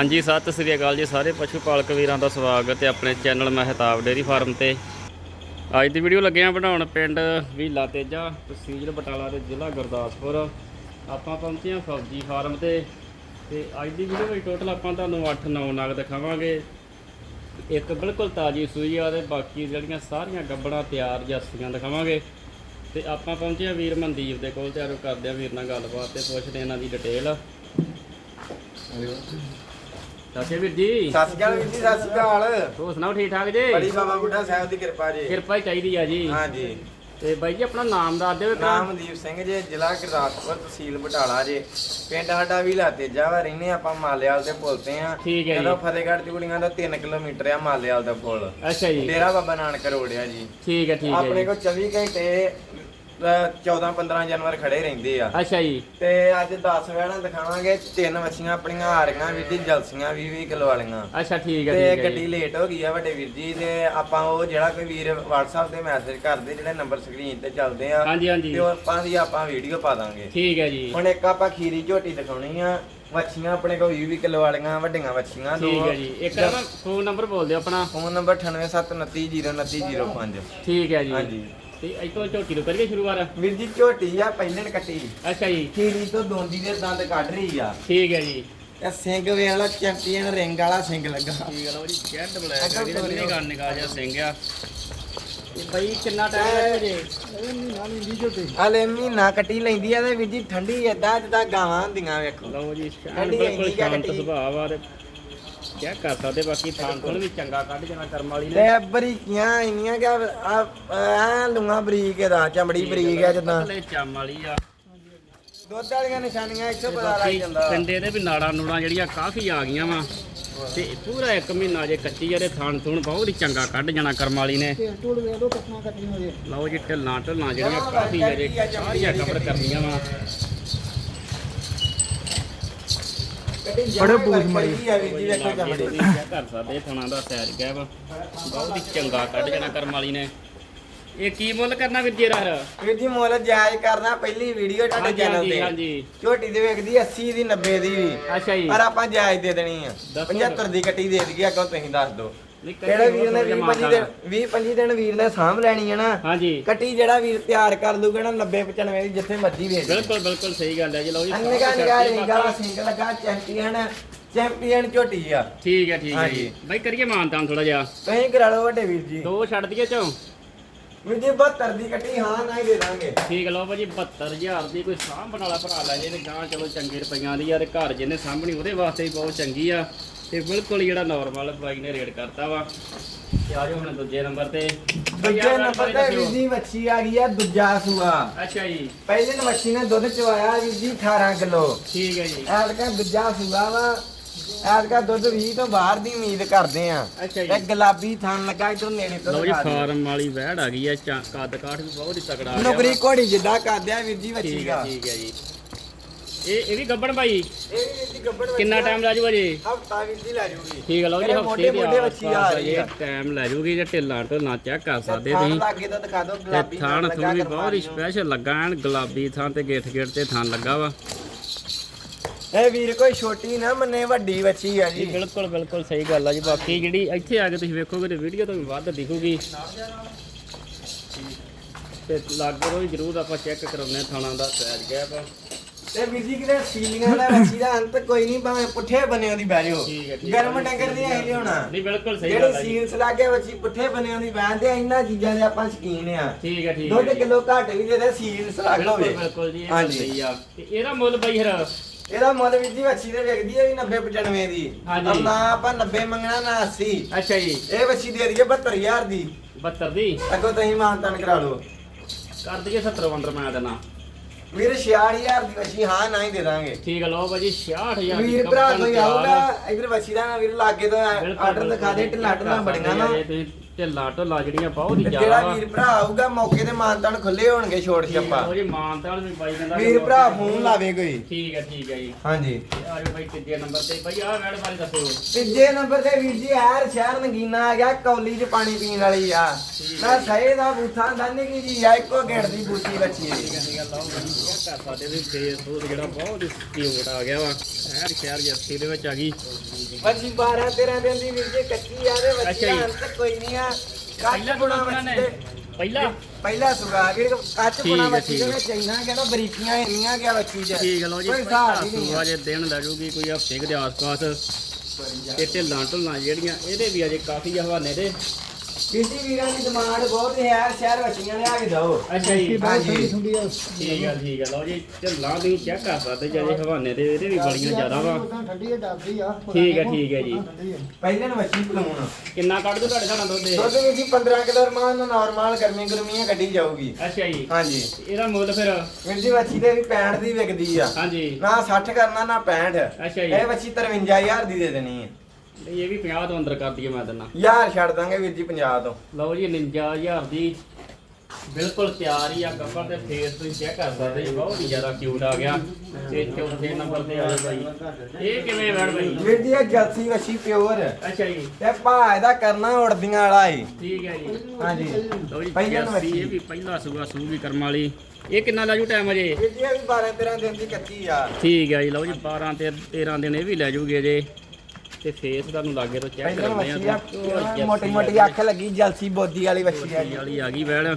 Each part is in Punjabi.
ਹਾਂਜੀ, ਸਤਿ ਸ੍ਰੀ ਅਕਾਲ ਜੀ ਸਾਰੇ ਪਸ਼ੂ ਪਾਲਕ ਵੀਰਾਂ ਦਾ ਸਵਾਗਤ ਹੈ ਆਪਣੇ ਚੈਨਲ ਮਹਿਤਾਬ ਡੇਰੀ ਫਾਰਮ ਤੇ। ਅੱਜ ਦੀ ਵੀਡੀਓ ਲੱਗੇ ਆ ਬਣਾਉਣ ਪਿੰਡ ਵੀਲਾ ਤੇਜਾ ਤਹਿਸੀਲ ਬਟਾਲਾ ਤੇ ਜ਼ਿਲ੍ਹਾ ਗੁਰਦਾਸਪੁਰ। ਆਪਾਂ ਪਹੁੰਚੇ ਆ ਸਬਜ਼ੀ ਫਾਰਮ ਤੇ ਤੇ ਅੱਜ ਦੀ ਵੀਡੀਓ ਵਿੱਚ ਟੋਟਲ ਆਪਾਂ ਤੁਹਾਨੂੰ 8-9 ਨਗ ਦਿਖਾਵਾਂਗੇ। ਇੱਕ ਬਿਲਕੁਲ ਤਾਜੀ ਸੂਈ ਆ ਤੇ ਬਾਕੀ ਜਿਹੜੀਆਂ ਸਾਰੀਆਂ ਗੱਬੜਾਂ ਤਿਆਰ ਜੱਸੀਆਂ ਦਿਖਾਵਾਂਗੇ। ਤੇ ਆਪਾਂ ਪਹੁੰਚੇ ਆ ਵੀਰ ਮਨਦੀਪ ਦੇ ਕੋਲ, ਤੇ ਆਰੋ ਕਰਦੇ ਆ ਵੀਰ ਨਾਲ ਗੱਲਬਾਤ ਤੇ ਪੁੱਛਦੇ ਇਹਨਾਂ ਦੀ ਡਿਟੇਲ ਸਤਿ ਵੀਰ ਜੀ। ਸਤਿ ਸ਼੍ਰੀ ਅਕਾਲ ਵੀਰ ਜੀ ਸਤਿ ਸ਼੍ਰੀ ਅਕਾਲ। ਹੋਰ ਸੁਣਾਓ ਠੀਕ ਠਾਕ ਜੀ? ਬੜੀ ਬਾਬਾ ਬੁੱਢਾ ਸਾਹਿਬ ਦੀ ਕਿਰਪਾ ਜੀ। ਕਿਰਪਾ ਹੀ ਚਾਹੀਦੀ ਆ ਜੀ। ਹਾਂਜੀ। ਤੇ ਬਾਈ ਜੀ ਆਪਣਾ ਨਾਮ ਦੱਸ ਦਿਓ ਇੱਕ ਨਾਮ ਮਨਦੀਪ ਸਿੰਘ ਜੀ ਜ਼ਿਲ੍ਹਾ ਗੁਰਦਾਸਪੁਰ ਤਹਿਸੀਲ ਬਟਾਲਾ ਜੀ। ਪਿੰਡ ਸਾਡਾ ਵੀ ਲਾਤੇ ਜਾਵਾ ਰਹਿੰਦੇ ਆਪਾਂ ਮਾਲੇਵਾਲ ਤੇ ਪੁੱਲਤੇ ਆ ਠੀਕ ਹੈ ਜੀ। ਜਦੋਂ ਫਤਿਹਗੜ੍ਹ ਚੂੜੀਆਂ ਦਾ 3 ਕਿਲੋਮੀਟਰ ਆ ਮਾਲੇਵਾਲ ਦਾ ਪੁੱਲ। ਅੱਛਾ ਜੀ। ਡੇਰਾ ਬਾਬਾ ਨਾਨਕ ਰੋੜਿਆ ਜੀ। ਠੀਕ ਹੈ ਠੀਕ ਹੈ ਆਪਣੇ ਜੀ। ਕੋਲ 24 ਘੰਟੇ 14 15 ਜਾਨਵਰ ਖੜੇ ਰਹਿੰਦੇ ਆ। ਅੱਛਾ ਜੀ। ਤੇ ਅੱਜ 10 ਵਹਿਣਾ ਦਿਖਾਵਾਂਗੇ ਤਿੰਨ ਮੱਛੀਆਂ ਆਪਣੀਆਂ ਆ ਰਹੀਆਂ ਵੀਰ ਜੀ ਜਲਸੀਆਂ 20 20 ਕਿਲੋ ਵਾਲੀਆਂ। ਅੱਛਾ ਠੀਕ ਹੈ ਤੇ ਗੱਡੀ ਲੇਟ ਹੋ ਗਈ ਆ ਵੱਡੇ ਵੀਰ ਜੀ ਤੇ ਆਪਾਂ ਉਹ ਜਿਹੜਾ ਕੋਈ ਵੀਰ WhatsApp ਤੇ ਮੈਸੇਜ ਕਰਦੇ ਜਿਹੜੇ ਨੰਬਰ ਸਕਰੀਨ ਤੇ ਚੱਲਦੇ ਆ ਹਾਂਜੀ ਹਾਂਜੀ। ਤੇ ਉਹ ਆਪਾਂ ਦੀ ਆਪਾਂ ਵੀਡੀਓ ਪਾ ਦਾਂਗੇ। ਠੀਕ ਹੈ ਜੀ। ਹੁਣ ਇੱਕ ਆਪਾਂ ਖੀਰੀ ਝੋਟੀ ਦਿਖਾਉਣੀ ਆ ਵੱਛੀਆਂ ਆਪਣੇ ਕੋਲ 20 20 ਕਿਲੋ ਵਾਲੀਆਂ ਵੱਡੀਆਂ ਵੱਛੀਆਂ ਠੀਕ ਹੈ ਜੀ। ਇੱਕ ਫੋਨ ਨੰਬਰ ਬੋਲ ਦਿਓ ਆਪਣਾ। ਫੋਨ ਨੰਬਰ 9879302905 ਠੀਕ ਹੈ ਜੀ। ਹਾਂਜੀ। ਤੇ ਇੱਥੋਂ ਝੋਟੀ ਤੋਂ ਕਰੀਏ ਸ਼ੁਰੂਆਤ? ਵੀਰ ਜੀ ਝੋਟੀ ਆ ਪਹਿਲਣ ਕੱਟੀ। ਅੱਛਾ ਜੀ। ਖੀਰੀ ਤੋਂ ਦੋਂਦੀ ਦੇ ਦੰਦ ਕੱਢ ਰਹੀ ਆ। ਠੀਕ ਹੈ ਜੀ। ਇਹ ਸਿੰਘ ਵੇ ਵਾਲਾ ਚੈਂਪੀਅਨ ਰਿੰਗ ਵਾਲਾ ਸਿੰਘ ਲੱਗਾ। ਠੀਕ ਹੈ ਲਓ ਜੀ ਜੈਡ ਬਲੈਕ ਅੱਛਾ, ਜਿਹੜੀ ਜਿਹਾ ਸਿੰਘ ਆ। ਤੇ ਬਾਈ ਕਿੰਨਾ ਟਾਈਮ ਲੱਗਦਾ ਜੀ? ਹਲੇ ਮਹੀਨਾ ਕੱਟੀ ਲੈਂਦੀ ਆ ਤੇ ਵੀਰ ਜੀ ਠੰਡੀ ਏਦਾਂ ਜਿੱਦਾਂ ਗਾਵਾਂ ਹੁੰਦੀਆਂ ਵੇਖੋ। ਲਓ ਜੀ ਗੱਡੀ ਬਿਲਕੁਲ ਸ਼ਾਂਤ। ਸੁਭਾਅ ਆ ਤੇ ਕਿਆ ਕਰ ਸਕਦੇ ਬਾਕੀ ਥਣ ਵੀ ਚੰਗਾ ਕੱਢ ਜਾਣਾ ਕਰਮ ਵਾਲੀ ਨੇ। ਤੇ ਬਰੀਕੀਆਂ ਇੰਨੀਆਂ ਕਿ ਆ ਆ ਲੂਆਂ ਬਰੀਕ ਇਹਦਾ ਚਮੜੀ ਬਰੀਕ ਆ ਜਦਾਂ। ਪਤਲੇ ਚਮ ਵਾਲੀ ਆ। ਦੁੱਧ ਵਾਲੀਆਂ ਨਿਸ਼ਾਨੀਆਂ ਇੱਥੋਂ ਤੇ ਪਤਾ ਲੱਗ ਬਾਕੀ ਜਾਂਦਾ। ਪਿੰਡੇ ਦੇ ਵੀ ਨਾੜਾਂ ਨੂੜਾਂ ਜਿਹੜੀਆਂ ਕਾਫੀ ਆ ਗਈਆਂ ਵਾ। ਤੇ ਪੂਰਾ ਇੱਕ ਮਹੀਨਾ ਜੇ ਕੱਚੀ ਆ ਤੇ ਥਾਣ ਥੁਣ ਬਹੁਤ ਹੀ ਚੰਗਾ ਕੱਢ ਜਾਣਾ ਕਰਮ ਵਾਲੀ ਨੇ। ਲਓ ਜੀ ਢਿੱਲਾਂ ਢਿੱਲਾਂ ਜਿਹੜੀਆਂ ਕਾਫੀ ਜਿਹੜੇ ਸਾਰੀਆਂ ਕਵਰ ਕਰਨੀਆਂ ਵਾ। ਬੜੇ ਪੂਛ ਮੜੀ ਆ ਵੀਰ ਜੀ ਵੇਖੋ ਚਮੜੀ ਕਿਆ ਕਰ ਸਕਦੇ ਥਣਾ ਦਾ ਸੈਰ ਗਿਆ ਵਾ ਬਹੁਤ ਹੀ ਚੰਗਾ ਕੱਢ ਜਾਣਾ ਕਰਮ ਵਾਲੀ ਨੇ। ਇਹ ਕੀ ਮੁੱਲ ਕਰਨਾ ਵੀਰ ਜੀ ਰਾ ਵੀਰ ਜੀ ਮੁੱਲ ਜਾਇਜ਼ ਕਰਨਾ ਪਹਿਲੀ ਵੀਡੀਓ ਤੁਹਾਡੇ ਹਾਂਜੀ ਚੈਨਲ ਤੇ। ਹਾਂਜੀ। ਝੋਟੀ ਦੇ ਵੇਖਦੀ 80 ਦੀ 90 ਦੀ ਵੀ। ਅੱਛਾ ਜੀ। ਪਰ ਆਪਾਂ ਜਾਇਜ਼ ਦੇ ਦੇਣੀ ਆ। ਦੱਸੋ 75 ਦੀ ਕੱਟੀ ਦੇ ਦਈਏ ਅੱਗੋਂ ਤੁਸੀਂ ਦੱਸ ਦਿਓ। ਕਿਹੜੇ ਵੀਰ ਨੇ ਹੋਰ 20 25 ਦਿਨ 20 25 ਦਿਨ ਵੀਰ ਨੇ ਸਾਂਭ ਲੈਣੀ ਹੈ ਨਾ। ਹਾਂਜੀ। ਕੱਟੀ ਜਿਹੜਾ ਵੀਰ ਤਿਆਰ ਕਰ ਲੂਗਾ ਨਾ 90 95 ਦੀ ਜਿੱਥੇ ਮਰਜ਼ੀ ਵੇਚ। ਬਿਲਕੁਲ ਬਿਲਕੁਲ ਸਹੀ ਗੱਲ ਹੈ ਜੀ ਲਓ ਜੀ ਨਿਕਾ ਨਿਕਾ ਰਿੰਗਾ ਸਿੰਘ ਲੱਗਾ ਚੈਂਪੀਅਨ ਚੈਂਪੀਅਨ ਝੋਟੀ ਆ। ਠੀਕ ਹੈ ਠੀਕ ਹੈ ਜੀ। ਬਾਈ ਕਰੀਏ ਮਾਨਤਾਨ ਥੋੜਾ ਜਿਹਾ। ਤੁਸੀਂ ਕਰਾ ਲਓ ਵੱਡੇ ਵੀਰ ਜੀ। ਦੋ ਛੱਡ ਦਈਏ ਚੋਂ। ਵੀਰ ਜੀ 72 ਦੀ ਕੱਟੀ ਹਾਂ ਨਾ ਹੀ ਦੇ ਦਾਂਗੇ। ਠੀਕ ਲਓ ਭਾਜੀ 72000 ਦੀ ਕੋਈ ਸਾਂਭਣ ਵਾਲਾ ਭਰਾ ਲੈ ਜੇ ਤੇ ਗਾਂ ਚਲੋ ਚੰਗੇ ਰੁਪਈਆਂ ਦੀ ਤੇ ਘਰ ਜਿਹਨੇ ਸਾਂਭਣੀ ਉਹਦੇ ਵਾਸਤੇ ਵੀ ਬਹੁਤ ਚੰਗੀ ਆ। ਤੇ ਬਿਲਕੁਲ ਜਿਹੜਾ ਨਾਰਮਲ ਬਾਈ ਨੇ ਰੇਟ ਕਰਤਾ ਵਾ। ਤੇ ਆ ਜਾਓ ਹੁਣ ਦੂਜੇ ਨੰਬਰ ਤੇ। ਦੂਜੇ ਨੰਬਰ ਤੇ ਵੀਰ ਜੀ ਵੱਛੀ ਆ ਗਈ ਆ ਦੂਜਾ ਸੂਆ। ਅੱਛਾ ਜੀ। ਪਹਿਲੇ ਨੇ ਵੱਛੀ ਨੇ ਦੁੱਧ ਚਵਾਇਆ ਜੀ 18 ਕਿਲੋ। ਠੀਕ ਹੈ ਜੀ। ਐਤਕਾ ਦੂਜਾ ਸੂਆ ਵਾ ਐਤਕਾ ਦੁੱਧ 20 ਤੋਂ ਬਾਹਰ ਦੀ ਉਮੀਦ ਕਰਦੇ ਆ। ਤੇ ਗੁਲਾਬੀ ਥਣ ਲੱਗਾ ਇਧਰ ਨੇੜੇ ਤੋਂ ਲਓ ਜੀ। ਫਾਰਮ ਵਾਲੀ ਵਹਿੜ ਆ ਗਈ ਆ ਕੱਦ ਕਾਠ ਵੀ ਬਹੁਤ ਹੀ ਤਕੜਾ ਆ ਨੌਕਰੀ। ਘੋੜੀ ਜਿੱਦਾਂ ਕਰਦੇ ਆ ਵੀਰ ਜੀ ਹੈ ਦਾ। ਠੀਕ ਹੈ ਜੀ। ਇਹ ਇਹ ਵੀ ਗੱਬਣ ਭਾਈ? ਇਹ ਵੀ ਗੱਬੜ ਕਿੰਨਾ ਟਾਈਮ ਲਾ ਜੂਗਾ ਜੀ? ਹਫਤਾ ਵੀਰ ਜੀ ਲੈ ਜੂਗੀ ਠੀਕ ਹੈ ਲਓ ਜੀ ਹਫ਼ਤੇ ਮੋਢੇ- ਦੇ ਮੋਢੇ ਵੱਛੀ ਆ ਰਹੀ ਆ। ਟਾਈਮ ਲੈ ਜੂਗੀ ਜੇ ਢਿੱਲਾਂ ਢਿੱਲਾਂ ਚੈੱਕ ਕਰ ਸਕਦੇ ਤੁਸੀਂ। ਲਾਗੇ ਤਾਂ ਦਿਖਾ ਦਿਓ ਗੁਲਾਬੀ ਥਾਣ ਥੁਣ ਵੀ ਬਹੁਤ ਹੀ। ਸਪੈਸ਼ਲ ਲੱਗਾ ਐਨ ਗੁਲਾਬੀ ਥਾਂ ਤੇ ਗੇਠ ਗੇਠ ਤੇ ਥਾਂ ਲੱਗਾ ਵਾ। ਇਹ ਵੀਰ ਕੋਈ ਛੋਟੀ ਨਾ ਮੰਨੇ ਵੱਡੀ ਵੱਛੀ ਆ ਜੀ ਬਿਲਕੁਲ ਬਿਲਕੁਲ ਸਹੀ ਗੱਲ ਆ ਜੀ। ਬਾਕੀ ਜਿਹੜੀ ਇੱਥੇ ਆ ਕੇ ਤੁਸੀਂ ਵੇਖੋਗੇ ਤੇ ਵੀਡੀਓ ਤੋਂ ਵੀ ਵੱਧ ਦਿਖੂਗੀ। ਤੇ ਲਾਗੇ ਰੋਈ ਜਰੂਰ ਆਪਾਂ ਚੈੱਕ ਕਰਾਉਨੇ ਥਾਣਾ ਦਾ ਸਾਈਜ਼ ਗੈਪ ਤੇ ਵੀਰ ਜੀ ਕਿਤੇ ਸੀਲੀਆਂ ਦਾ ਵੱਛੀ ਦਾ ਅੰਤ ਕੋਈ ਨਹੀਂ ਭਾਵੇਂ ਪੁੱਠੇ ਬਨੇ ਉਹਦੀ ਠੀਕ ਹੈ, ਠੀਕ ਗਰਮ ਹੈ। ਡੰਗਰ ਦੀ ਆਈ ਲਿਆਉਣਾ ਨਹੀਂ ਬਿਲਕੁਲ ਸਹੀ ਗੱਲ ਜੀ। ਸੀਲਸ ਲਾਗੇ ਵੱਛੀ ਪੁੱਠੇ ਬਨੇ ਉਹਦੀ ਬਹਿੰਦੇ ਆ ਇਹਨਾਂ ਚੀਜ਼ਾਂ ਦੇ ਆਪਾਂ ਸ਼ਕੀਨ ਆ। ਠੀਕ ਹੈ ਠੀਕ ਦੁੱਧ ਹੈ ਜੀ। ਕਿਲੋ ਘੱਟ ਵੀ ਦੇ ਸੀਲਸ ਲੱਗ ਬਿਲਕੁਲ ਹੋਵੇ। ਬਿਲਕੁਲ ਜੀ ਇਹ ਗੱਲ ਹਾਂਜੀ। ਸਹੀ ਆ। ਤੇ ਇਹਦਾ ਮੁੱਲ ਬਈ ਹਰ ਇਹਦਾ ਮੁੱਲ ਵੀਰ ਜੀ ਵੱਛੀ ਦੇ ਵਿਕਦੀ ਹੈ ਵੀ 90 95 ਦੀ। ਹਾਂਜੀ। ਪਰ ਨਾ ਆਪਾਂ 90 ਮੰਗਣਾ ਨਾ 80 ਅੱਛਾ ਜੀ। ਇਹ ਵੱਛੀ ਦੇ ਦਈਏ 72000 ਦੀ। 72 ਦੀ? ਅੱਗੋਂ ਤੁਸੀਂ ਮਾਨਤਨ ਕਰਾ ਲਓ। ਕਰ ਦਈਏ 70 ਵੰਡਰ ਮੈਂ ਦੇਣਾ ਵੀਰ 66000 ਦੀ ਵੱਛੀ ਹਾਂ ਨਾ ਹੀ ਦੇ ਦਾਂਗੇ। ਠੀਕ ਹੈ ਲਓ ਭਾਜੀ 66000 ਦੀ ਵੀਰ ਭਰਾ ਕੋਈ ਆਊਗਾ। ਇਧਰ ਵੱਛੀ ਦਾ ਨਾ ਵੀਰ ਲਾਗੇ ਤੋਂ ਆਰਡਰ ਦਿਖਾ ਦੇ ਢਿੱਲਾ ਢਿੱਲਾ ਬੜੀਆਂ ਨਾ। ਤੁਸੀਂ ਢਿੱਲਾ ਢੁੱਲਾ ਜਿਹੜੀਆਂ ਬਹੁਤ ਹੀ ਤੇ ਜ਼ਿਆਦਾ ਜਿਹੜਾ ਵਾ। ਵੀਰ ਭਰਾ ਆਊਗਾ ਮੌਕੇ ਤੇ ਮਾਨਤਾਨ ਖੁੱਲੇ ਹੋਣਗੇ ਛੋਟ ਛੱਪਾ ਉਹ ਜੀ ਮਾਨਤਾਲ ਵੀ ਬਾਈ ਕਹਿੰਦਾ ਵੀਰ ਭਰਾ ਫੋਨ ਲਾਵੇ ਕੋਈ। ਠੀਕ ਹੈ ਠੀਕ ਹੈ ਜੀ। ਹਾਂਜੀ। ਤੇ ਆ ਜਾਓ ਬਾਈ ਤੀਜੇ ਨੰਬਰ ਤੇ। ਬਾਈ ਆ ਵੈੜ ਬਾਰੇ ਦੱਸੋ। ਤੀਜੇ ਨੰਬਰ ਤੇ ਵੀਰ ਜੀ ਐਰ ਸ਼ਹਿਰ ਨਗੀਨਾ ਆ ਗਿਆ ਕੌਲੀ 'ਚ ਪਾਣੀ ਪੀਣ ਵਾਲੀ ਆ। ਮੈਂ ਸਹੀ ਦਾ ਬੂਥਾ ਦੰਨ ਕੀ ਜੀ ਆ ਇੱਕੋ ਗੇੜ ਦੀ ਬੂਥੀ ਬੱਚੀ ਦੀ ਗੱਲ ਲਾਓ ਬਾਈ। ਇਹ ਘਰ ਸਾਡੇ ਵੀ ਫੇਸਬੁੱਕ ਜਿਹੜਾ ਬਹੁਤ ਕਿਊਟ ਆ ਗਿਆ ਵਾ। ਸ਼ਹਿਰ ਸ਼ਹਿਰ ਜੱਸੀ ਦੇ ਵਿੱਚ ਆ ਗਈ। ਬੱਚੀ 12 13 ਦਿਨ ਦੀ ਵੀਰ ਜੀ ਕੱਚੀ ਆ ਦੇ ਬੱਚੀ ਅੱਛਾ ਜੀ। ਕੋਈ ਨਹੀਂ ਆ। ਕੱਚ ਪਹਿਲਾ ਬੁਣਾ ਬੱਚੀ ਦੇ ਪਹਿਲਾ? ਪਹਿਲਾ ਸੁਗਾ ਵੀਰ ਕੱਚ ਠੀਕ ਬੁਣਾ ਹੈ, ਬੱਚੀ ਦੇ ਠੀਕ ਹੈ। ਵਿੱਚ ਇੰਨਾ ਕਿਹੜਾ ਬਰੀਕੀਆਂ ਇੰਨੀਆਂ ਗਿਆ ਬੱਚੀ ਚ ਠੀਕ ਹੈ ਲਓ ਜੀ ਕੋਈ ਹਿਸਾਬ ਹੀ ਨਹੀਂ ਸੂਆ ਜੇ ਦਿਨ ਲੈ ਜੂਗੀ ਕੋਈ ਹਫ਼ਤੇ ਦੇ ਆਸ-ਪਾਸ। ਤੇ ਢਿੱਲਾਂ ਢੁੱਲਾਂ ਜਿਹੜੀਆਂ ਇਹਦੇ ਵੀ ਅਜੇ ਕਾਫੀ ਆ ਹਵਾਨੇ ਦੇ। ਕਿੰਨੀ ਵੀਰਾਂ ਦੀ ਡਿਮਾਂਡ ਬਹੁਤ ਹੈ ਸ਼ਹਿਰ ਬੱਚੀਆਂ ਲਿਆ ਕੇ ਜਾਓ ਅੱਛਾ ਜੀ। ਹਾਂਜੀ। ਠੀਕ ਹੈ ਠੀਕ ਹੈ ਲਓ ਜੀ ਢਿੱਲਾਂ ਤੁਸੀਂ ਚੈੱਕ ਕਰ ਸਕਦੇ ਜੇ ਹਵਾਨੇ ਦੇ ਇਹਦੇ ਵੀ ਬੜੀਆਂ ਜ਼ਿਆਦਾ ਵਾ। ਠੰਡੀ ਹੈ ਡਰਦੀ ਆ। ਠੀਕ ਹੈ ਠੀਕ ਹੈ ਜੀ। ਪਹਿਲੇ ਨੂੰ ਬੱਚੀ ਪਲਾਉਣ। ਕਿੰਨਾ ਕੱਢ ਦੂ ਤੁਹਾਡੇ ਸਾਡਾ ਦੁੱਧ ਇਹ? ਦੁੱਧ ਵੀ ਜੀ 15 ਕਿਲੋ ਰਮਾਨ ਨਾਲ ਨਾਰਮਲ ਗਰਮੀ ਗਰਮੀਆਂ ਕੱਢੀ ਜਾਊਗੀ। ਅੱਛਾ ਜੀ। ਹਾਂਜੀ। ਇਹਦਾ ਮੁੱਲ ਫਿਰ? ਵੀਰ ਜੀ ਦੇ ਵੀ 65 ਦੀ ਵਿਕਦੀ ਆ। ਹਾਂਜੀ। ਨਾ 60 ਕਰਨਾ ਨਾ 65 ਅੱਛਾ ਜੀ। ਇਹ ਬੱਚੀ 53000 ਦੀ ਦੇ ਦੇਣੀ ਹੈ ਨਹੀਂ, ਇਹ ਵੀ 50 ਤੋਂ ਅੰਦਰ ਕਰ ਦਈਏ ਮੈਂ ਦਿੰਦਾ ਯਾਰ ਛੱਡ ਦਾਂਗੇ ਵੀਰ ਜੀ 50 ਤੋਂ। ਲਓ ਜੀ 59000 ਦੀ ਬਿਲਕੁਲ ਤਿਆਰ ਹੀ ਆ ਗੱਬਰ ਤੇ ਫੇਸ ਤੁਸੀਂ ਚੈੱਕ ਕਰ ਸਕਦੇ ਜੀ ਬਹੁਤ ਹੀ ਜ਼ਿਆਦਾ ਕਿਊਟ ਆ ਗਿਆ। ਤੇ ਚੌਥੇ ਨੰਬਰ ਤੇ ਆ ਬਾਈ। ਇਹ ਕਿਵੇਂ ਬੈਠ ਬਾਈ ਵੀਰ ਜੀ ਇਹ ਜਲਸੀ ਵੱਛੀ ਪਿਓਰ ਅੱਛਾ ਜੀ। ਤੇ ਭਾ ਇਹਦਾ ਕਰਨਾ ਉੜਦੀਆਂ ਵਾਲਾ ਈ ਠੀਕ ਹੈ ਜੀ। ਹਾਂਜੀ। ਲਓ ਜੀ ਪਹਿਲਾਂ ਜਰਸੀ ਇਹ ਵੀ ਪਹਿਲਾ ਸੂਆ ਸੂਗੀ ਕਰਮ ਵਾਲੀ। ਇਹ ਕਿੰਨਾ ਲਾਜੂ ਟਾਈਮ ਅਜੇ? ਵੀਰ ਜੀ ਇਹ ਵੀ 12 13 ਦਿਨ ਦੀ ਕੱਚੀ ਆ। ਠੀਕ ਹੈ ਜੀ ਲਓ ਜੀ 12 ਤੇ 13 ਦਿਨ ਇਹ ਵੀ ਲੈ ਜੂਗੇ ਅਜੇ। ਤੇ ਫੇਸ ਤੁਹਾਨੂੰ ਲਾਗੇ ਤੋਂ ਚੈੱਕ ਪਹਿਲਾਂ ਕਰਦੇ ਵੱਛੀ ਆ ਆ ਮੋਟੀ ਮੋਟੀ ਅੱਖ ਲੱਗੀ ਜਲਸੀ ਬੋਦੀ ਵਾਲੀ ਵੱਛੀ ਆ ਜੀ। ਵਾਲੀ ਆ ਗਈ ਬੈੜ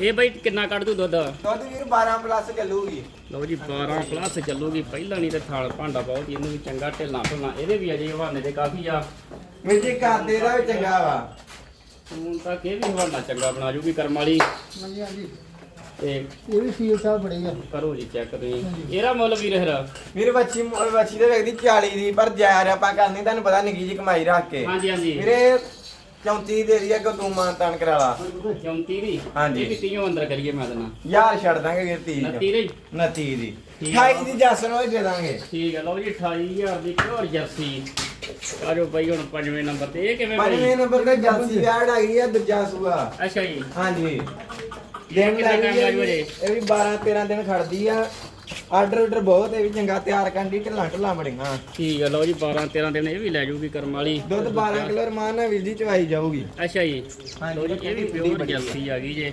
ਇਹ ਬਾਈ ਕਿੰਨਾ ਕੱਢ ਦੂ ਦੁੱਧ? ਦੁੱਧ ਵੀਰ 12 ਪਲੱਸ ਚੱਲੂਗੀ। ਲਓ ਜੀ 12 ਪਲੱਸ ਚੱਲੂਗੀ। ਪਹਿਲਾਂ ਨਹੀਂ ਤੇ ਥਾਲ ਭਾਂਡਾ ਬਹੁਤ ਹੀ ਇਹਨੂੰ ਵੀ ਚੰਗਾ ਢਿੱਲਾ ਢੁੱਲਾ ਇਹਦੇ ਵੀ ਅਜੇ ਹਵਾਨੇ ਦੇ ਕਾਫੀ ਆ। ਜੀ ਕਰਦੇ ਦਾ ਵੀ ਚੰਗਾ ਵਾ। ਹੁਣ ਤੱਕ ਇਹ ਵੀ ਹਵਾਨਾ ਚੰਗਾ ਬਣਾ ਜੂਗੀ ਕਰਮ ਵਾਲੀ। ਹਾਂਜੀ ਹਾਂਜੀ। ਤੇ ਇਹ ਵੀ ਫੀਲ ਸਾਹਿਬ ਬੜੀ ਆ। ਕਰੋ ਜੀ ਚੈੱਕ ਤੁਸੀਂ। ਇਹਦਾ ਮੁੱਲ ਵੀ ਰਹਿਰਾ ਵੀਰ ਵੱਛੀ ਵੱਛੀ ਦੇ ਵੇਖਦੀ 40 ਦੀ ਪਰ ਜਾਇਰ ਆਪਾਂ ਕਰਨੀ ਤੁਹਾਨੂੰ ਪਤਾ ਨਿੱਕੀ ਜੀ ਕਮਾਈ ਰੱਖ ਕੇ। ਹਾਂਜੀ ਹਾਂਜੀ। ਵੀਰੇ 34 ਦੇ ਦੀ ਕਿ ਤੂੰ ਮਾਨ ਤਾਨ ਕਰਾ ਲਾ। 34 ਦੀ? ਹਾਂਜੀ। ਇਹ ਵੀ ਤੀਓ ਅੰਦਰ ਕਰੀਏ ਮੈਂ ਦਿਨਾ ਯਾਰ ਛੱਡ ਦਾਂਗੇ ਵੀਰ 30 29 ਦੀ? 29 ਦੀ। ਠੀਕ ਆ। 28 ਦੀ ਜੱਸ ਨੂੰ ਹੀ ਦੇ ਦਾਂਗੇ। ਠੀਕ ਹੈ ਲਓ ਜੀ 28000 ਦੀ ਪਿਓਰ ਜਰਸੀ। ਆਜੋ ਬਾਈ ਹੁਣ ਪੰਜਵੇਂ ਨੰਬਰ ਤੇ। ਇਹ ਕਿਵੇਂ ਪੰਜਵੇਂ ਨੰਬਰ ਤੇ ਜਲਸੀ ਵਿਆੜ ਆ ਗਈ ਆ ਦੂਜਾ ਸੂਆ। ਅੱਛਾ ਜੀ। ਹਾਂਜੀ। ਦਿਨ ਲੱਗ ਜੀ। ਇਹ ਵੀ 12 13 ਦਿਨ ਖੜਦੀ ਆ। ਆਰਡਰ ਆਰਡਰ ਬਹੁਤ ਇਹ ਵੀ ਚੰਗਾ ਤਿਆਰ ਕਰਨ ਦੀ ਢਿੱਲਾਂ ਢਿੱਲਾਂ ਬੜੀਆਂ। ਠੀਕ ਹੈ ਲਓ ਜੀ 12 13 ਦਿਨ ਇਹ ਵੀ ਲੈ ਜੂਗੀ ਕਰਮ ਵਾਲੀ। ਦੁੱਧ 12 ਕਿਲੋ ਰਮਾਨ ਨਾਲ ਵੀਰ ਜੀ ਚਵਾਈ ਜਾਊਗੀ। ਅੱਛਾ ਜੀ। ਲਓ ਜੀ ਇਹ ਵੀ ਪਿਓਰ ਜਰਸੀ ਆ ਗਈ ਜੇ।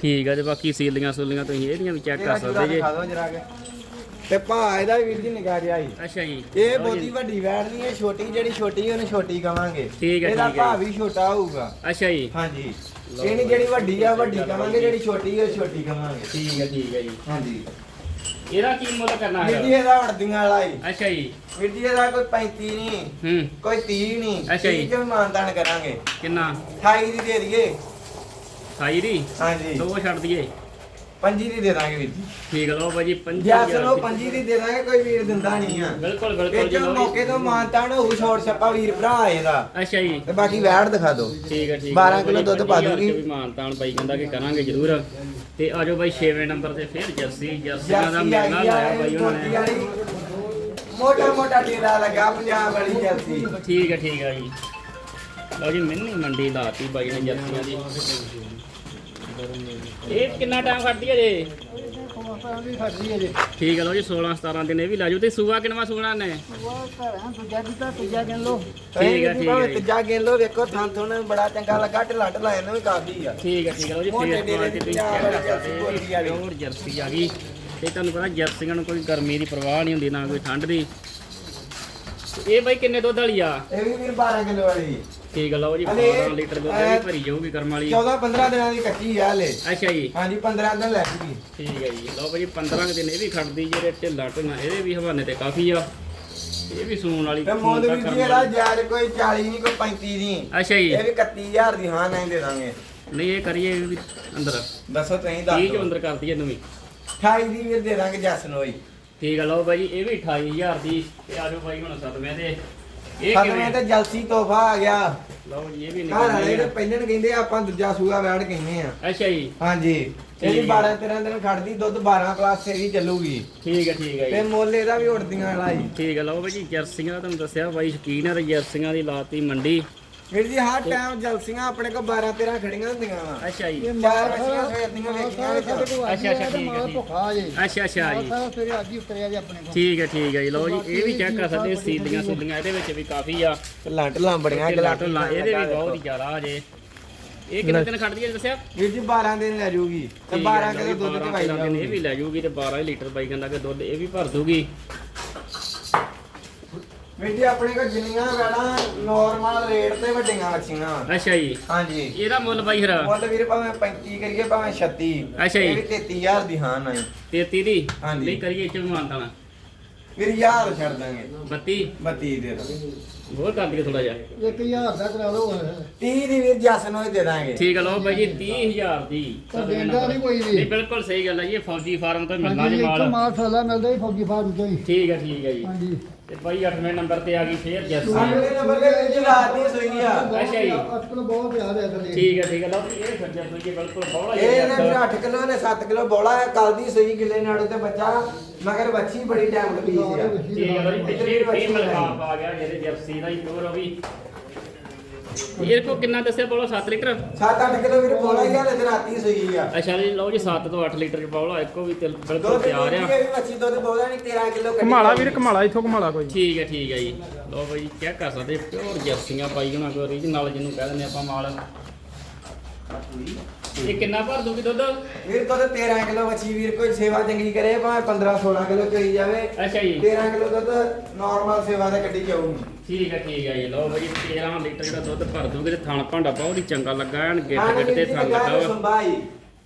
ਠੀਕ ਹੈ ਤੇ ਬਾਕੀ ਸੀਲੀਆਂ ਸੂਲੀਆਂ ਤੁਸੀਂ ਇਹਦੀਆਂ ਵੀ ਚੈੱਕ ਕਰ ਸਕਦੇ ਜੇ। ਤੇ ਭਾ ਇਹਦਾ ਵੀਰ ਜੀ ਨਿਕਾ ਜਿਹਾ ਹੀ। ਅੱਛਾ ਜੀ। ਇਹ। ਬਹੁਤੀ ਵੱਡੀ ਵੈੜ ਨਹੀਂ ਹੈ ਛੋਟੀ ਜਿਹੜੀ ਛੋਟੀ ਉਹਨੂੰ ਛੋਟੀ ਕਵਾਂਗੇ। ਠੀਕ ਹੈ, ਇਹਦਾ ਹੈ। ਭਾ ਵੀ ਛੋਟਾ ਹੋਊਗਾ। ਅੱਛਾ ਜੀ। ਹਾਂਜੀ। ਇਹ ਨਹੀਂ ਜਿਹੜੀ ਵੱਡੀ ਆ ਵੱਡੀ ਕਵਾਂਗੇ ਜਿਹੜੀ ਛੋਟੀ ਉਹ ਛੋਟੀ ਕਵਾਂਗੇ। ਠੀਕ ਹੈ ਠੀਕ ਹੈ ਜੀ। ਹਾਂਜੀ। ਇਹਦਾ ਕੀ ਮੁੱਲ ਕਰਨਾ ਵੀਰ ਜੀ ਹੈ ਇਹਦਾ ਉੜਦੀਆਂ ਵਾਲਾ ਹੀ ਅੱਛਾ ਜੀ। ਵੀਰ ਜੀ ਇਹਦਾ ਕੋਈ 35 ਨਹੀਂ ਹੂੰ। ਕੋਈ 30 ਨਹੀਂ। ਅੱਛਾ ਜੀ। 30 ਚ ਵੀ ਮਾਨਦਾਨ ਕਰਾਂਗੇ। ਕਿੰਨਾ? 28 ਦੀ ਦੇ ਦਈਏ। 28 ਦੀ? ਹਾਂਜੀ। ਦੋ ਛੱਡ ਦਈਏ। ਪੰਜੀ ਦੀ ਦੇ ਦਾਂਗੇ ਵੀਰ ਜੀ। ਠੀਕ ਲਓ ਬਾਈ ਜੀ 50 ਜੱਸ ਨੂੰ ਪੰਜੀ ਦੀ ਦੇ ਦਾਂਗੇ ਕੋਈ ਵੀਰ ਦਿੰਦਾ ਨਹੀਂ ਆ। ਬਿਲਕੁਲ ਬਿਲਕੁਲ ਜੀ। ਲਓ ਮੌਕੇ ਤੋਂ ਮਾਨਤਾਨ ਹੋਊ ਛੋੜ ਛੱਪਾ ਵੀਰ ਭਰਾ ਇਹਦਾ। ਅੱਛਾ ਜੀ। ਤੇ ਬਾਕੀ ਵੈੜ ਦਿਖਾ ਦਿਓ। ਠੀਕ ਹੈ ਠੀਕ 12 ਕਿਲੋ ਦੁੱਧ ਪਾ ਦੂਗੀ। ਵੀ ਮਾਨਤਾਨ ਬਾਈ ਕਹਿੰਦਾ ਕਿ ਕਰਾਂਗੇ ਜ਼ਰੂਰ। ਤੇ ਆਜੋ ਬਾਈ 6ਵੇਂ ਨੰਬਰ ਤੇ ਫਿਰ ਜਰਸੀ। ਜਰਸੀਆਂ ਦਾ ਮੇਲਾ ਲਾਇਆ ਬਾਈ ਉਹਨਾਂ ਮੋਟੀ ਨੇ ਵਾਲੀ। ਮੋਟਾ ਮੋਟਾ ਟੇਰਾ ਲੱਗਾ ਪੰਜਾਬ ਵਾਲੀ ਜਰਸੀ। ਠੀਕ ਹੈ ਠੀਕ ਹੈ ਜੀ। ਲਓ ਜੀ ਮਿੰਨੀ ਮੰਡੀ ਲਾਤੀ ਬਾਈ ਨੇ ਜਰਸੀਆਂ ਦੀ। ਇਹ ਕਿੰਨਾ ਟਾਈਮ ਖੜਦੀ ਹੈ ਜੀ? ਖਵਾਪਾ ਵੀ ਖੜਦੀ ਹੈ ਜੀ ਠੀਕ ਹੈ ਲਓ ਜੀ 16 17 ਦਿਨ ਇਹ ਵੀ ਲਾਜੂ ਤੇ ਸੂਆ ਕਿੰਨਵਾ ਸੂਣਾ ਨੇ ਉਹ ਘਰ ਆ ਦੂਜਾ ਦਿੱਤਾ ਤੀਜਾ ਗਿਣ ਲੋ ਠੀਕ ਹੈ, ਠੀਕ ਹੈ ਜੀ। ਤੀਜਾ ਗੇਲੋ ਵੇਖੋ ਥਾਂ ਥੋਂ ਬੜਾ ਚੰਗਾ ਲੱਗਾ ਢਿੱਲਾ ਢਿੱਲਾ ਇਹਨੂੰ ਵੀ ਕਾਫੀ ਆ ਠੀਕ ਹੈ ਠੀਕ ਹੈ ਲਓ ਜੀ ਮੋਟੇ ਡੇਰੇ ਦੀ ਵਾਲੀ। ਪਿਓਰ ਜਰਸੀ ਆ ਗਈ। ਤੇ ਤੁਹਾਨੂੰ ਪਤਾ ਜਰਸੀਆਂ ਨੂੰ ਕੋਈ ਗਰਮੀ ਦੀ ਪਰਵਾਹ ਨਹੀਂ ਹੁੰਦੀ ਨਾ ਕੋਈ ਠੰਡ ਦੀ। ਤੇ ਇਹ ਬਾਈ ਕਿੰਨੇ ਦੁੱਧ ਵਾਲੀ ਆ? ਇਹ ਵੀ ਵੀਰ 12 ਕਿਲੋ ਵਾਲੀ। ਠੀਕ ਹੈ ਲਓ ਜੀ ਹਲੇ, 12 ਲੀਟਰ ਦੁੱਧ ਇਹ ਵੀ ਭਰੀ ਜਾਊਗੀ ਕਰਮ ਵਾਲੀ। 14 15 ਦਿਨਾਂ ਦੀ ਕੱਚੀ ਆ ਹਲੇ। ਅੱਛਾ ਜੀ। ਹਾਂਜੀ 15 ਦਿਨ ਲੈ ਗਈ ਠੀਕ ਹੈ ਜੀ। ਲਓ ਭਾਜੀ 15 ਕੁ ਦਿਨ ਇਹ ਵੀ ਖੜਦੀ ਜਿਹੜੇ ਢਿੱਲਾ ਢੁੱਲਾ ਇਹਦੇ ਵੀ ਹਵਾਨੇ ਤੇ ਕਾਫੀ ਆ। ਇਹ ਵੀ ਸੂਣ ਵਾਲੀ ਤੇ ਤਾਂ ਵੀ ਜੀ ਇਹਦਾ ਕੋਈ 40 ਨਹੀਂ ਕੋਈ 35 ਨਹੀਂ। ਅੱਛਾ ਜੀ। ਇਹ ਵੀ 31000 ਦੀ ਹਾਂ ਨਹੀਂ ਦੇ ਦਾਂਗੇ। ਨਹੀਂ ਇਹ ਕਰੀਏ ਇਹ ਵੀ ਅੰਦਰ। ਦੱਸੋ ਤੁਸੀਂ 30 ਦੱਸ ਦਿਓ। ਅੰਦਰ ਕਰਦੀ ਇਹਨੂੰ ਵੀ 28 ਦੀ ਵੀਰ ਦੇ ਦਾਂਗੇ ਜੱਸ ਨੂੰ ਹੀ ਠੀਕ ਹੈ ਲਓ ਭਾਜੀ ਇਹ ਵੀ 28000 ਦੀ। ਤੇ ਆਜੋ ਭਾਈ ਹੁਣ ਸਤਵੇਂ ਤੇ ਇਹ ਖਤਮੇ ਤੇ ਜਲਸੀ ਤੋਹਫਾ ਆ ਗਿਆ। ਲਓ ਜੀ ਇਹ ਵੀ ਘਰ ਵਾਲੇ ਨਿਕਲ ਤੇ ਪਹਿਲਾਂ ਨੂੰ ਕਹਿੰਦੇ ਆ, ਆਪਾਂ ਦੂਜਾ ਸੂਆ ਵੈੜ ਕਹਿੰਦੇ ਆ। ਅੱਛਾ ਜੀ। ਹਾਂਜੀ। ਇਹ ਵੀ ਠੀਕ 12 13 ਦਿਨ ਖੜਦੀ ਦੁੱਧ 12 ਪਲੱਸ ਵੀ ਚੱਲੂਗੀ। ਠੀਕ ਹੈ ਠੀਕ ਹੈ ਤੇ ਜੀ ਮੁੱਲ ਇਹਦਾ ਵੀ ਉੜਦੀਆਂ ਵਾਲਾ ਠੀਕ ਹੈ ਲਓ ਭਾਜੀ ਜਰਸੀਆਂ ਦਾ ਤੁਹਾਨੂੰ ਦੱਸਿਆ ਬਾਈ ਸ਼ਕੀਨ ਹੈ ਤੇ ਜਰਸੀਆਂ ਦੀ ਲਾਤੀ ਮੰਡੀ। ਵੀਰ ਜੀ ਹਰ ਟਾਈਮ ਜਲਸੀਆਂ ਆਪਣੇ ਕੋਲ 12 13 ਖੜੀਆਂ ਹੁੰਦੀਆਂ ਵਾ। ਅੱਛਾ ਜੀ। ਇਹ ਚਾਰ ਸਵੇਰ ਦੀਆਂ ਵੇਖੀਆਂ ਵਿੱਚ। ਅੱਛਾ, ਅੱਛਾ, ਹੀ ਠੀਕ ਹੈ, ਮਾਲ ਠੀਕ। ਭੁੱਖਾ ਜੇ। ਅੱਛਾ ਅੱਛਾ ਜੀ। ਸਵੇਰੇ ਅੱਜ ਹੀ ਉਤਰਿਆ ਜੇ ਆਪਣੇ ਕੋਲ। ਠੀਕ ਹੈ ਠੀਕ ਹੈ ਜੀ ਲਓ ਜੀ ਇਹ ਵੀ ਚੈੱਕ ਕਰ ਸਕਦੇ ਸੀਲੀਆਂ ਸੁਲੀਆਂ ਇਹਦੇ ਵਿੱਚ ਵੀ ਕਾਫੀ ਆ। ਢੱਲਾਂ ਢੱਲਾਂ ਬੜੀਆਂ ਢਿੱਲਾਂ ਢੁੱਲਾਂ ਇਹਦੇ ਵੀ ਬਹੁਤ ਹੀ ਜ਼ਿਆਦਾ ਜੇ। ਇਹ ਕਿੰਨੇ ਦਿਨ ਖੜਦੀ ਹੈ ਜੀ ਦੱਸਿਆ? ਵੀਰ ਜੀ 12 ਦਿਨ ਲੈ ਜਾਊਗੀ ਤੇ ਠੀਕ ਹੈ 12 ਜੀ, ਕਿਲੋ ਦੁੱਧ 12 ਚਵਾਈ ਦਿਨ ਇਹ ਵੀ ਲੈ ਜੂਗੀ ਤੇ 12 ਲੀਟਰ ਬਾਈ ਕਹਿੰਦਾ ਕਿ ਦੁੱਧ ਇਹ ਵੀ ਭਰ ਦੂਗੀ। ਵੀਰ ਜੀ ਆਪਣੇ ਕੋਲ ਜਿੰਨੀਆਂ ਵੈੜਾਂ ਨਾਰਮਲ ਰੇਟ ਤੇ ਵੱਡੀਆਂ ਮੱਛੀਆਂ। ਵਾ। ਅੱਛਾ ਜੀ। ਹਾਂਜੀ। ਇਹਦਾ ਮੁੱਲ ਬਾਈ ਹਰਾ ਮੁੱਲ ਵੀਰ ਭਾਵੇਂ 35 ਕਰੀਏ ਭਾਵੇਂ 36 ਅੱਛਾ ਜੀ। ਇਹ ਵੀ 33000 ਦੀ ਹਾਂ ਨਹੀਂ 33 ਦੀ? ਹਾਂਜੀ। ਨਹੀਂ ਕਰੀਏ ਇੱਥੇ ਵੀ ਮਾਨਤਾ ਨਾ ਵੀਰ ਯਾਰ ਛੱਡ ਦਾਂਗੇ। 32 32 ਦੇ ਦਾਂਗੇ ਹੋਰ ਕਰ ਦਈਏ ਥੋੜਾ ਜਿਹਾ। 1000 ਦਾ ਕਰਾ ਲਓ 30 ਦੀ ਵੀਰ ਜਸ ਨੂੰ ਹੀ ਦੇ ਦਾਂਗੇ। ਠੀਕ ਹੈ ਲਓ ਬਾਈ ਜੀ 30000 ਦੀ। ਤਾਂ ਦਿੰਦਾ ਨਹੀਂ ਕੋਈ ਵੀ। ਨਹੀਂ ਬਿਲਕੁਲ ਸਹੀ ਗੱਲ ਹੈ ਜੀ ਇਹ ਫੌਜੀ ਫਾਰਮ ਤੋਂ ਮਿਲਣਾ ਹਾਂਜੀ ਜੀ ਇੱਥੋਂ ਮਾਲ। ਮਾਲ ਸਾਲਾ ਮਿਲਦਾ ਹੀ ਫੌਜੀ ਫਾਰਮ ਤੋਂ ਹੀ। ਠੀਕ ਹੈ ਠੀਕ ਹੈ ਜੀ। ਹਾਂਜੀ। ਤੇ ਬਾਈ 8ਵੇਂ ਨੰਬਰ ਤੇ ਆ ਗਈ ਫੇਰ ਜੈਸੀ ਅਗਲੇ ਨੰਬਰ ਤੇ ਵੀਰ ਜੀ ਰਾਤ ਦੀ ਸੋਈ ਆ। ਅੱਛਾ ਜੀ। ਅਟਕਲ ਬਹੁਤ ਪਿਆਰ ਹੈ ਥੱਲੇ। ਠੀਕ ਹੈ ਠੀਕ ਹੈ। ਲਓ ਇਹ ਸੱਜਾ ਸੂਈ ਬਿਲਕੁਲ ਬੋਲਾ ਇਹ ਨੇ ਵੀਰ 8 ਕਿਲੋ ਨੇ 7 ਕਿਲੋ ਬੋਲਾ ਹੈ। ਕੱਲ ਦੀ ਸੋਈ ਗਿੱਲੇ ਨਾੜੂ ਤੇ ਬੱਚਾ ਮਗਰ ਬੱਚੀ ਬੜੀ ਟਾਈਮ ਲੱਗੀ ਸੀ ਠੀਕ ਹੈ ਬਾਈ ਪਿਛਲੇ ਫੀਮੇਲ ਕਾਪ ਆ ਗਿਆ ਜਿਹਦੇ ਜਰਸੀ ਦਾ ਹੀ ਪਿਓਰ ਉਹ ਵੀ ਇਹ ਕੋ ਕਿੰਨਾ ਦੱਸਿਆ ਬੋਲਾ 7 ਲੀਟਰ? 7-8 ਕਿਲੋ ਵੀਰ ਬੋਲਾ ਹੀ ਆ ਤੇ ਰਾਤੀ ਸੋਈ ਆ। ਅੱਛਾ ਜੀ ਲਓ ਜੀ 7 ਤੋਂ 8 ਲੀਟਰ ਚ ਬੋਲਾ ਇੱਕੋ ਵੀ ਤੇ ਬਿਲਕੁਲ ਦੁੱਧ ਤਿਆਰ ਦੀ ਆ ਵੀ ਬੱਚੀ ਦੁੱਧ ਬੋਲਾ ਨਹੀਂ 13 ਕਿਲੋ ਕੱਢੀ ਕਮਾਲਾ ਵੀਰ। ਕਮਾਲਾ ਇਥੋਂ ਕਮਾਲਾ ਕੋਈ। ਠੀਕ ਹੈ ਠੀਕ ਹੈ ਜੀ। ਲਓ ਬਾਈ ਚੈੱਕ ਕਰ ਸਕਦੇ ਪਿਓਰ ਜਰਸੀਆਂ ਪਾਈ ਹੋਣਾ ਕੋਈ ਓਰੀਜਨਲ ਜਿਹਨੂੰ ਕਹਿ ਦਿੰਦੇ ਆਪਾਂ ਮਾਲ। ਇਹ ਕਿੰਨਾ ਭਰ ਦੂਗੀ ਦੁੱਧ? ਵੀਰ ਦੁੱਧ 13 ਕਿਲੋ ਬੱਚੀ ਵੀਰ ਕੋਈ ਸੇਵਾ ਚੰਗੀ ਕਰੇ ਭਾਵੇਂ 15-16 ਕਿਲੋ ਚੋਈ ਜਾਵੇ। ਅੱਛਾ ਜੀ। 13 ਕਿਲੋ ਦੁੱਧ ਨਾਰਮਲ ਸੇਵਾ ਤੇ ਕੱਢੀ ਜਾਊਗੀ। ਠੀਕ ਹੈ ਠੀਕ ਹੈ ਜੀ। ਲਓ ਬਾਈ 13 ਲੀਟਰ ਜਿਹੜਾ ਦੁੱਧ ਭਰ ਦੂਗੇ ਤੇ ਥਣ ਭਾਂਡਾ ਬਹੁਤ ਹੀ ਚੰਗਾ ਲੱਗਾ ਐਨ ਗਿੱਟ ਗਿੱਟ ਤੇ ਥਣ ਲੱਗਾ ਵਾ। ਸੰਭਾਈ।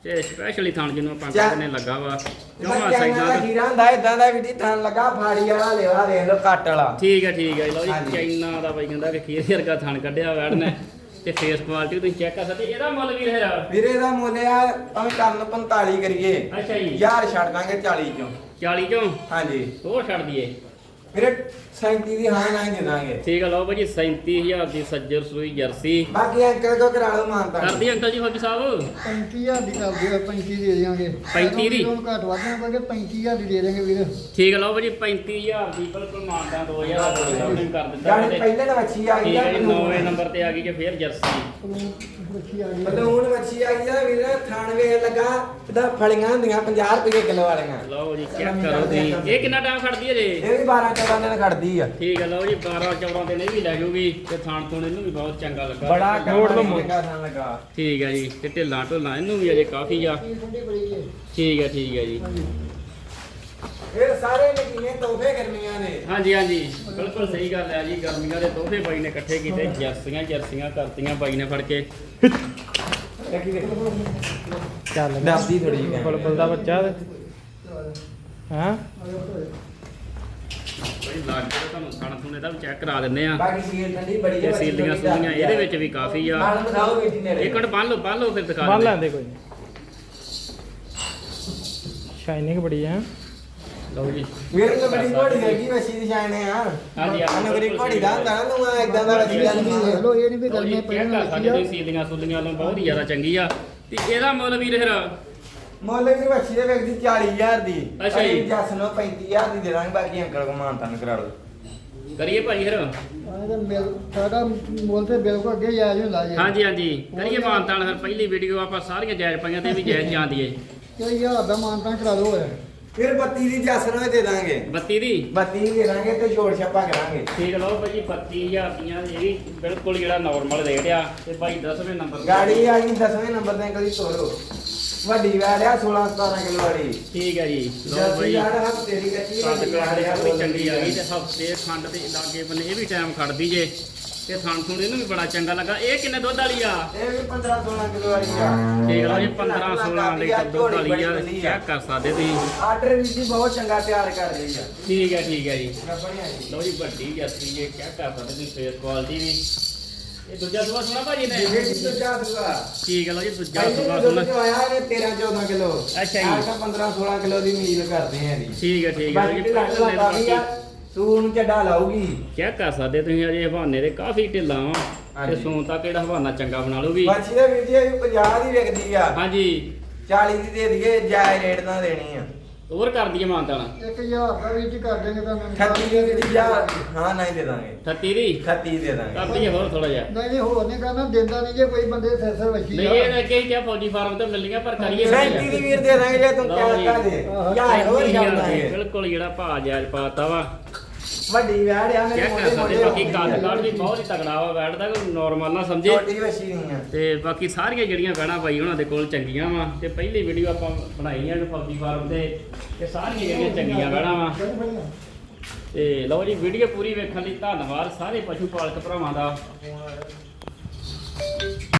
ਤੇ ਸਪੈਸ਼ਲੀ ਥਣ ਜਿਹਨੂੰ ਆਪਾਂ ਕਹਿੰਦੇ ਲੱਗਾ ਵਾ। ਸਾਈਡਾਂ ਸਾਈਡਾਂ ਦਾ ਹੀਰਾ ਹੁੰਦਾ ਇਦਾਂ ਦਾ ਵੀ ਥਣ ਲੱਗਾ ਫਾੜੀ ਵਾਲਾ ਲੇਵਾ ਦੇਖ ਲਓ ਕੱਟ ਵਾਲਾ। ਠੀਕ ਹੈ ਠੀਕ ਹੈ ਲਓ ਜੀ। ਚਾਈਨਾ ਦਾ ਬਾਈ ਕਹਿੰਦਾ ਕਿ ਖੀਰ ਵਰਗਾ ਥਣ ਕੱਢਿਆ ਵੈੜ ਨੇ ਤੇ ਫੇਸ ਕੁਆਲਿਟੀ ਤੁਸੀਂ ਚੈੱਕ ਕਰ ਸਕਦੇ। ਇਹਦਾ ਮੁੱਲ ਵੀ ਹੈ ਵੀਰੇ ਦਾ ਮੁੱਲ ਆ ਭਾਵੇਂ ਕਰਨ 45 ਕਰੀਏ। ਅੱਛਾ ਜੀ। ਯਾਰ ਛੱਡ ਦਾਂਗੇ 40 ਚੋਂ। 40 ਚੋਂ? ਹਾਂਜੀ। ਹੋਰ ਛੱਡ ਦਈਏ। ਵੀਰੇ 37 ਦੀ ਹਾਂ ਨਾ ਹੀ ਦੇ ਦਾਂਗੇ। ਠੀਕ ਹੈ ਲਓ ਬਾਈ ਜੀ 37000 ਦੀ ਸੱਜਰ ਸੂਈ ਜਰਸੀ। ਬਾਕੀ ਅੰਕਲ ਕੋ ਕਰਾ ਲਓ ਮਾਨਤਾ ਕਰਦੀ ਅੰਕਲ ਜੀ ਫੌਜੀ ਸਾਹਿਬ? 35000 ਦੀ ਕਰ ਦਿਓ 35 ਦੇ ਦਿਆਂਗੇ। 35 ਦੀ? ਹੁਣ ਘੱਟ ਵਾਧਾ ਪਾਗੇ 35000 ਦੀ ਦੇ ਦੇਵਾਂਗੇ ਵੀਰ। ਠੀਕ ਹੈ ਲਓ ਬਾਈ ਜੀ 35000 ਦੀ ਬਿਲਕੁਲ ਮਾਨਦਾਂ 2000 ਦਾ ਡਿਸਕਾਊਂਟ ਕਰ ਦਿੱਤਾ ਜਾਨੀ। ਪਹਿਲੇ ਤਾਂ ਮੱਛੀ ਆ ਗਈ ਠੀਕ ਆ ਹੈ ਜੀ 9ਵੇਂ ਨੰਬਰ ਤੇ ਆ ਗਈ ਜੇ ਫੇਰ ਜਰਸੀ। ਰੱਖੀ ਆ ਗਈ ਮਤਲਬ ਹੁਣ ਮੱਛੀ ਆ ਗਈ ਆ ਵੀਰੇ ਲੱਗਾ ਇਹਦਾ ਫਲੀਆਂ ਹੁੰਦੀਆਂ 50 ਰੁਪਏ ਕਿਲੋ ਵਾਲੀਆਂ। ਲਓ ਜੀ ਚੈੱਕ ਕਰੋ ਤੁਸੀਂ। ਇਹ ਕਿੰਨਾ ਟਾਈਮ ਖੜਦੀ ਹੈ ਜੀ? ਇਹ ਵੀ 12 14 ਦਿਨ ਖੜਦੀ ਆ। ਠੀਕ ਹੈ ਲਓ ਜੀ 12 14 ਦਿਨ ਇਹ ਵੀ ਲੈ ਜਾਊਗੀ ਤੇ ਥਾਣ ਤੋਂ ਇਹਨੂੰ ਵੀ ਬਹੁਤ ਚੰਗਾ ਲੱਗਾ। ਬੜਾ ਨੋਟ ਤੋਂ ਕੰਮ ਚੰਗਾ ਥਾਣ ਲੱਗਾ। ਠੀਕ ਹੈ ਜੀ ਤੇ ਢਿੱਲਾਂ ਢੁੱਲਾਂ ਇਹਨੂੰ ਵੀ ਅਜੇ ਕਾਫੀ ਆ। ਇਹ ਠੰਡੀ ਬੜੀ ਹੈ ਠੀਕ ਹੈ ਠੀਕ ਹੈ ਜੀ। ਹਾਂਜੀ ਇਹ ਸਾਰੇ ਨਗੀਨੇ ਤੋਹਫੇ ਗਰਮੀਆਂ ਦੇ ਹਾਂਜੀ ਹਾਂਜੀ। ਬਿਲਕੁਲ ਸਹੀ ਗੱਲ ਹੈ ਜੀ ਗਰਮੀਆਂ ਦੇ ਤੋਹਫੇ ਬਾਈ ਨੇ ਇਕੱਠੇ ਕੀਤੇ ਜਰਸੀਆਂ ਜਰਸੀਆਂ ਕਰਤੀਆਂ ਬਾਈ ਨੇ ਫੜ ਕੇ। ਦੇਖੀ ਦੇਖੋ। ਚੱਲ ਦੱਸਦੀ ਥੋੜੀ ਜਿਹੀ ਬੁਲਬੁਲ ਦਾ ਬੱਚਾ। ਹਾਂ? ਬਾਈ ਲੱਗ ਕੇ ਤੁਹਾਨੂੰ ਥਣ ਥੁਣੇ ਦਾ ਵੀ ਚੈੱਕ ਕਰਾ ਦਿੰਦੇ ਆ ਬਾਕੀ ਸੀਲ ਠੰਡੀ ਬੜੀ ਤੇ ਹੈ ਸੀਲੀਆਂ ਸੂਲੀਆਂ ਇਹਦੇ ਵਿੱਚ ਵੀ ਕਾਫੀ ਆ। ਨਾਲ ਦਿਖਾਓ ਬੇਟੀ ਨੇ ਇੱਕ ਮਿੰਟ ਬੰਨ ਲਓ ਬੰਨ ਲਓ ਫਿਰ ਦਿਖਾ ਬੰਨ ਦਿੰਦੇ ਲੈਂਦੇ ਕੋਈ ਸ਼ਾਈਨਿੰਗ ਬੜੀ ਹੈ ਲਓ ਜੀ। ਵੀਰ ਨੂੰ ਬੜੀ ਘੋੜੀ ਹੈਗੀ ਮੱਛੀ ਦੀ ਸ਼ਾਇਨੇ ਆ। ਹਾਂਜੀ, ਹਾਂਜੀ, ਅਨੂ ਬੜੀ ਘੋੜੀ ਦਾ ਹੁੰਦਾ ਨਾ ਤੂੰ ਇਦਾਂ ਦਾ ਮੱਛੀ ਦਾ ਨਹੀਂ ਲਓ ਇਹ ਨਹੀਂ ਵੀ ਸਕਦੇ ਰੱਖੀ ਆ ਤੁਸੀਂ ਸੀਲੀਆਂ ਸੂਲੀਆਂ ਨੂੰ ਬਹੁਤ ਹੀ ਜ਼ਿਆਦਾ ਚੰਗੀ ਆ। ਤੇ ਇਹਦਾ ਮੁੱਲ ਵੀ ਰਹਿਰਾ ਮੁੱਲ ਵੀ ਮੱਛੀ ਦੇ ਵੇਖਦੀ 40000 ਦੀ। ਅੱਛਾ ਜੀ। ਅਸੀਂ ਜੱਸ ਨੂੰ 35000 ਦੀ ਦੇ ਦਾਂਗੇ ਬਾਕੀ ਅੰਕਲ ਕੋ ਮਾਨਤਾਨ ਕਰਾ ਲਓ। ਕਰੀਏ ਭਾਈ ਫਿਰ? ਆਹ ਤਾਂ ਮਿਲ ਸਾਡਾ ਮੁੱਲ ਤੇ ਬਿਲਕੁਲ ਅੱਗੇ ਜਾਇਜ਼ ਹੁੰਦਾ ਜੀ। ਹਾਂਜੀ ਹਾਂਜੀ। ਕਰੀਏ ਮਾਨਤਾਨ ਫਿਰ ਪਹਿਲੀ ਵੀਡੀਓ ਆਪਾਂ ਸਾਰੀਆਂ ਜਾਇਜ਼ ਪਾਈਆਂ ਤੇ ਇਹ ਵੀ ਜਾਇਜ਼ ਜਾਂਦੀ ਏ ਕਿ ਹਜ਼ਾਰ ਦਾ ਮਾਨਤਾ ਕਰਾ ਦਿਓ ਓਏ ਫਿਰ 32 ਦੀ ਜੱਸ ਨੂੰ ਹੀ ਦੇ ਦਾਂਗੇ। 32 ਦੀ? 32 ਦੀ ਦੇ ਦਾਂਗੇ ਤੇ ਜੋੜ ਛੱਪਾ ਕਰਾਂਗੇ। ਠੀਕ ਲਓ ਭਾਜੀ 32000 ਦੀਆਂ ਇਹ ਵੀ ਬਿਲਕੁਲ ਜਿਹੜਾ ਨਾਰਮਲ ਰੇਟ ਆ। ਤੇ ਭਾਈ 10ਵੇਂ ਨੰਬਰ ਤੇ ਗਾੜੀ ਆ ਗਈ 10ਵੇਂ ਨੰਬਰ ਤੇ ਅੰਕਲ ਦੀ ਤੋਰੋ ਵੱਡੀ ਵੈਲ ਆ 16 17 ਕਿਲੋ ਵਾਲੀ। ਠੀਕ ਹੈ ਜੀ। ਲਓ ਭਾਈ ਯਾਰ ਹਫ਼ਤੇ ਦੀ ਕੱਚੀ ਕੱਦ ਵੱਡੀ ਵੈਲ ਆ, ਵੀ ਚੰਗੀ ਆ ਗਈ ਤੇ ਹਫ਼ਤੇ ਖੰਡ ਦੇ ਲਾਗੇ ਬੰਨੇ ਇਹ ਵੀ ਟਾਈਮ ਖੜਦੀ ਜੇ। ਤੇ ਥਣ ਥੁਣ ਇਹਨੂੰ ਵੀ ਬੜਾ ਚੰਗਾ ਲੱਗਾ। ਇਹ ਕਿੰਨੇ ਦੁੱਧ ਵਾਲੀ ਆ? ਇਹ ਵੀ 15 16 ਕਿਲੋ ਵਾਲੀ ਆ। ਠੀਕ ਲਓ ਜੀ 15 16 ਲੀਟਰ ਦੁੱਧ ਵਾਲੀ ਆ। ਚੈੱਕ ਕਰ ਸਕਦੇ ਤੁਸੀਂ। ਆਰਡਰ ਵੀ ਜੀ ਬਹੁਤ ਚੰਗਾ ਤਿਆਰ ਕਰ ਰਹੀ ਆ। ਠੀਕ ਹੈ ਠੀਕ ਹੈ ਜੀ। ਗੱਬਣੀਆਂ ਜੀ। ਲਓ ਜੀ ਵੱਡੀ ਜੱਸੀ ਇਹ ਚੈੱਕ ਕਰ ਸਕਦੇ ਤੁਸੀਂ ਫੇਸ ਕੁਆਲਿਟੀ ਵੀ। ਇਹ ਦੂਜਾ ਸੁਆ ਸੁਣਾ ਭਾਜੀ ਨੇ? ਇਹ ਵੀ ਦੂਜਾ ਦੂਆ ਠੀਕ ਹੈ ਲਓ ਜੀ ਦੂਜਾ ਪਹਿਲੇ ਸੁਆ ਦੁੱਧ ਸੁਣਾ ਜੋ ਆਇਆ ਇਹ 13 14 ਕਿਲੋ। ਅੱਛਾ ਜੀ। ਆਹ ਤਾਂ 15 16 ਕਿਲੋ ਦੀ ਮੀਲ ਕਰਦੇ ਆ ਜੀ। ਠੀਕ ਹੈ ਠੀਕ ਹੈ ਬਾਕੀ ਜੀ ਢਿੱਲਾ ਢਿੱਲਾ ਕਾਫੀ ਆ ਸੂਣ ਚੱਡਾ ਲਾਊਗੀ। ਚੈੱਕ ਕਰ ਸਕਦੇ ਤੁਸੀਂ ਅਜੇ ਹਵਾਨੇ ਦੇ ਕਾਫੀ ਢਿੱਲਾਂ ਵਾ। ਤੇ। ਸੂਨ ਕਿਹੜਾ ਹਵਾਨਾ ਚੰਗਾ ਬਣਾ ਲੂਗੀ ਮੱਛੀ ਦੇ ਵੀਰ ਜੀ ਇਹ ਵੀ 50 ਦੀ ਵਿਕਦੀ ਆ। ਹਾਂਜੀ। 40 ਦੀ ਦੇ ਦਈਏ ਜਾਇਜ਼ ਰੇਟ ਨਾਲ ਦੇਣੀ ਆ। ਹੋਰ ਕਰ ਦਈਏ ਮਾਨਤਾਣਾ 1000 ਦਾ ਵਿੱਚ ਕਰ ਦੇਂਗੇ ਤੁਹਾਨੂੰ। 38 ਦੀ ਜੀ ਆ। ਹਾਂ ਨਹੀਂ ਦੇ ਦਾਂਗੇ। 38 ਦੀ? 38 ਦੇ ਦਾਂਗੇ। ਕਰ ਦਈਏ ਹੋਰ ਥੋੜਾ ਜਿਹਾ। ਨਹੀਂ ਨਹੀਂ ਹੋਰ ਨਹੀਂ ਕਰਨਾ ਦਿੰਦਾ ਨਹੀਂ ਜੇ ਕੋਈ ਬੰਦੇ ਸਿਰ ਸਿਰ ਵੱਜੀ ਨਹੀਂ ਇਹ ਤਾਂ ਕਹੀ ਕਿਹਾ ਫੌਜੀ ਫਾਰਮ ਤੇ ਮਿਲਣੀਆਂ ਪਰ ਕਰੀਏ ਕੀ 37 ਦੀ ਵੀਰ ਦੇ ਦਾਂਗੇ ਜੇ ਤੂੰ ਲਓ ਕਿਆ ਜੀ। ਕਾ ਦੇ ਆਹ, ਯਾ ਹੋਰ ਛੱਡ ਦਾਂਗੇ ਬਿਲਕੁਲ ਜਿਹੜਾ ਭਾ ਜਾਇਜ਼ ਪਾਤਾ ਵਾ। ਵੱਡੀ ਵੈੜ ਆ ਮੇਰੇ ਚੈੱਕ ਕਰ ਮੋਢੇ ਸਕਦੇ ਮੋਢੇ ਬਾਕੀ ਕੱਦ ਕਾਠ ਵੀ ਬਹੁਤ ਹੀ ਤਗੜਾ ਵਾ ਬੈਠਦਾ ਕੋਈ ਨਾਰਮਲ ਨਾ ਸਮਝੇ। ਛੋਟੀ ਵਸ਼ੀ ਨਹੀਂ ਆ। ਤੇ ਬਾਕੀ ਸਾਰੀਆਂ ਜਿਹੜੀਆਂ ਵਹਿਣਾ ਬਾਈ ਉਹਨਾਂ ਦੇ ਕੋਲ ਚੰਗੀਆਂ ਵਾ ਤੇ ਪਹਿਲੀ ਵੀਡੀਓ ਆਪਾਂ ਬਣਾਈ ਆ ਫੌਜੀ ਫਾਰਮ ਤੇ ਇਹ ਸਾਰੀਆਂ ਜਿਹੜੀਆਂ ਚੰਗੀਆਂ ਵਹਿਣਾ ਵਾ। ਤੇ ਲਓ ਜੀ ਵੀਡੀਓ ਪੂਰੀ ਵੇਖਣ ਲਈ ਧੰਨਵਾਦ ਸਾਰੇ ਪਸ਼ੂ ਪਾਲਕ ਭਰਾਵਾਂ ਦਾ।